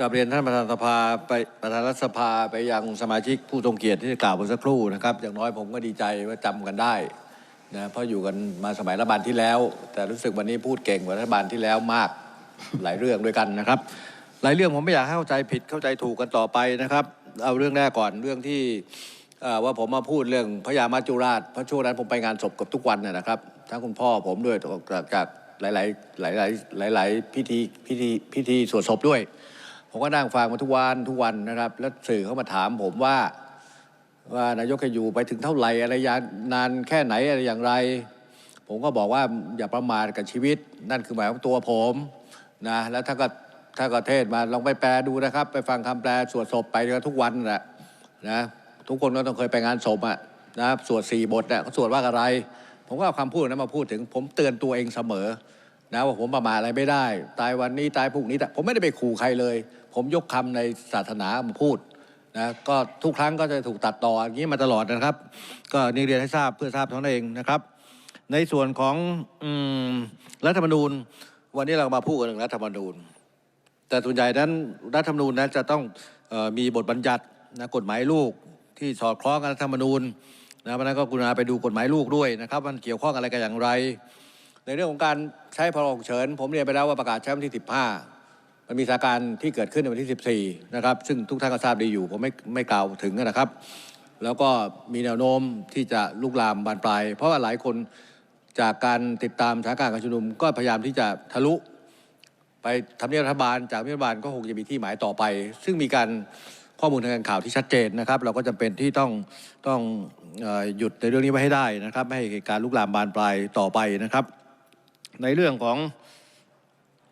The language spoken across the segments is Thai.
กับเรียนท่านประธานสภาไปประธานรัฐสภาไปยังสมาชิกผู้ทรงเกียรติที่กล่าวเมื่อสักครู่นะครับ อย่างน้อยผมก็ดีใจว่าจำกันได้นะเพราะอยู่กันมาสมัยรัฐบาลที่แล้ว แต่รู้สึกวันนี้พูดเก่งกว่ารัฐบาลที่แล้วมากหลายเรื่องด้วยกันนะครับ หลายเรื่องผมไม่อยากให้เข้าใจผิดเข้าใจถูกกันต่อไปนะครับ เอาเรื่องแรกก่อนเรื่องที่ว่าผมมาพูดเรื่องพระยามาจุราชเพราะช่วงนั้นผมไปงานศพกับทุกวันนะนะครับ ทั้งคุณพ่อผมด้วยจากจากหลายหลายหลายหลายหลายๆพิธีพิธีพิธีสวดศพด้วย ผมก็นั่งฟังมาทุกวันทุกวันนะครับ แล้วสื่อเข้ามาถามผมว่าว่านายกจะอยู่ไปถึงเท่าไหร่อะไรยานานแค่ไหนอะไรอย่างไร ผมก็บอกว่าอย่าประมาทกับชีวิต นั่นคือหมายของตัวผมนะแล้วถ้าก็ถ้าก็เทศมาลองไปแปลดูนะครับ ไปฟังคำแปลสวดศพไปกันทุกวันแหละนะทุกคนก็ต้องเคยไปงานศพอะนะสวดสี่บทเนี่ยเขาสวดว่าอะไร ผมก็เอาคำพูดนั้นมาพูดถึง ผมเตือนตัวเองเสมอ นะว่าผมประมาทอะไรไม่ได้ ตายวันนี้ตายพรุ่งนี้แต่ผมไม่ได้ไปขู่ใครเลย ผมยกคำในศาสนามาพูดนะก็ทุกครั้งก็จะถูกตัดต่ออย่างนี้มาตลอดนะครับ ก็นี่เรียนให้ทราบเพื่อทราบเท่านั้นเองนะครับ ในส่วนของอรัฐธรรมนูญ วันนี้เรามาพูดกันเรื่องรัฐธรรมนูญ แต่ส่วนใหญ่นั้นรัฐธรรมนูญนั้นจะต้องออมีบทบัญญัตินะกฎหมายลูกที่สอดคล้องกับรัฐธรรมนูญนะเพราะฉะนั้นก็กรุณาไปดูกฎหมายลูกด้วยนะครับมันเกี่ยวข้องอะไรกันอย่างไร ในเรื่องของการใช้พรกฉุกเฉิน ผมเรียนไปแล้วว่าประกาศใช้วันที่ 15 มันมีสถานการณ์ที่เกิดขึ้นในวันที่ 14 นะครับ ซึ่งทุกท่านก็ทราบดีอยู่ ผมไม่ไม่กล่าวถึงนะครับ แล้วก็มีแนวโน้มที่จะลุกลามบานปลาย เพราะว่าหลายคนจากการติดตามสถานการณ์การชุมนุมก็พยายามที่จะทะลุ ไปทำเนียบรัฐบาล จากทำเนียบรัฐบาลก็คงจะมีที่หมายต่อไป ซึ่งมีการข้อมูลทางการข่าวที่ชัดเจนนะครับ เราก็จำเป็นที่ต้องต้องหยุดในเรื่องนี้ไว้ให้ได้นะครับ ไม่ให้การลุกลามบานปลายต่อไปนะครับ ในเรื่องของ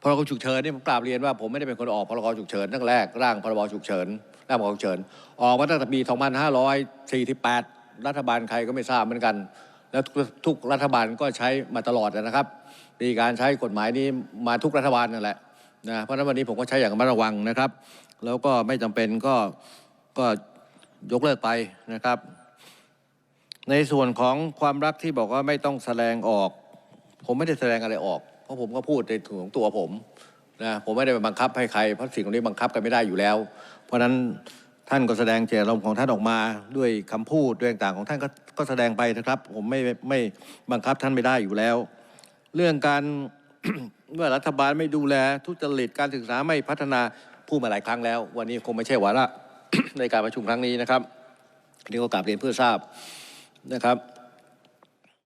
พรกฉุกเฉินนี่ผมกราบเรียนว่าผมไม่ได้เป็นคนออกพรกฉุกเฉินตั้งแรกร่างพรบฉุกเฉินร่างพรกฉุกเฉินออกมาตั้งแต่ปี 2548 รัฐบาลใครก็ไม่ทราบเหมือนกัน แล้วทุกทุกรัฐบาลก็ใช้มาตลอดนะครับมีการใช้กฎหมายนี้มาทุกรัฐบาลนั่นแหละนะเพราะฉะนั้นวันนี้ผมก็ใช้อย่างระมัดระวังนะครับ แล้วก็ไม่จำเป็นก็ก็ยกเลิกไปนะครับ ในส่วนของความรักที่บอกว่าไม่ต้องแสดงออก ผมไม่ได้แสดงอะไรออก เพราะผมก็พูดในถึงของตัวผมนะผมไม่ได้ไปบังคับให้ใครเพราะสิ่งเหล่านี้บังคับกันไม่ได้อยู่แล้ว เพราะฉะนั้นท่านก็แสดงเจตนารมของท่านออกมาด้วยคำพูดด้วยต่างของท่านก็ก็แสดงไปนะครับ ผมไม่ไม่ไม่บังคับท่านไม่ได้อยู่แล้ว เรื่องการเมื่อรัฐบาลไม่ดูแลทุจริตการศึกษาไม่พัฒนาพูดมาหลายครั้งแล้ว วันนี้คงไม่ใช่วาระในการประชุมครั้งนี้นะครับนนี้ก็กลับเรียนเพื่อทราบนะครับ